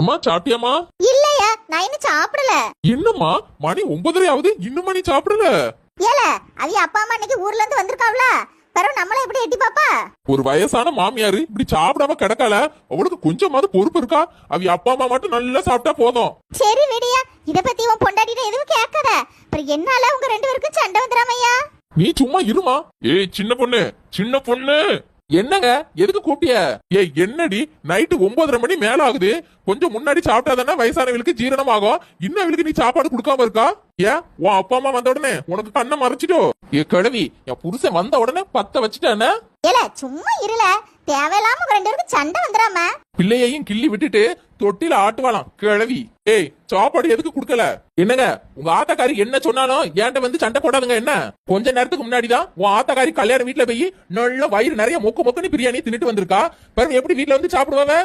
அம்மா சாப்பிட்டியாமா இல்லையா நான் இன்னும் சாப்பிடல. என்னம்மா மணி ஒன்பதரை ஆகுது இன்னும் மணி சாப்பிடல? ஏல அவிய அப்பா அம்மா இன்னைக்கு ஊர்ல இருந்து வந்திருக்காவல? பிறகு நம்மள எப்படி எட்டி பாப்பா? ஒரு வயசான மாமியாரு இப்படி சாப்பிடாம கிடக்கல. அவளுக்கு கொஞ்சமாவது பொறுப்பு இருக்கா? அவ அப்பா அம்மா மட்டும் நல்லா சாப்பிட்டா போதும். சரி விடியா இத பத்தி உன் பொண்டாட்டிட்ட எதுவும் கேட்காத. அப்புறம் என்னால உங்க ரெண்டு பேருக்கும் சண்டை வந்துடாமையா? நீ சும்மா இருமா. ஏய் சின்ன பொண்ணு சின்ன பொண்ணு. என்னங்க? எதுக்கு கூப்பிட்டிய ஏ என்னடி? நைட்டு ஒன்பதரை மணி மேல ஆகுது கொஞ்சம் முன்னாடி சாப்பிட்டாதானே வயசானவங்களுக்கு ஜீரணம் ஆகும் இன்னும் அவளுக்கு நீ சாப்பாடு கொடுக்காம இருக்கா? ஏன்? உன் அப்பா அம்மா வந்த உடனே உனக்கு கண்ணை மறைச்சிட்டோ? ஏ கிழவி என் புருஷன் வந்த உடனே பத்த வச்சுட்டானே? சும்மா இருல தேவையில்லாம ரெண்டு பேருக்கு சண்டை வந்துடாம. பிள்ளையையும் கிள்ளி விட்டுட்டு தொட்டில ஆட்டுவாளாம் கிழவி. ஏய் சாப்பாடு எதுக்கு கொடுக்கல? என்னங்க உங்க ஆத்தாக்காரி என்ன சொன்னாலும் என்கிட்ட வந்து சண்டை போடாதுங்க என்ன? கொஞ்ச நேரத்துக்கு முன்னாடிதான் உன் ஆத்தாக்காரி கல்யாணம் வீட்டுல போய் நல்ல வயிறு நிறைய மொக்கு மொக்குன்னு பிரியாணி தின்னுட்டு வந்திருக்கா. பாருங்க எப்படி வீட்டுல வந்து சாப்பிடுவாங்க?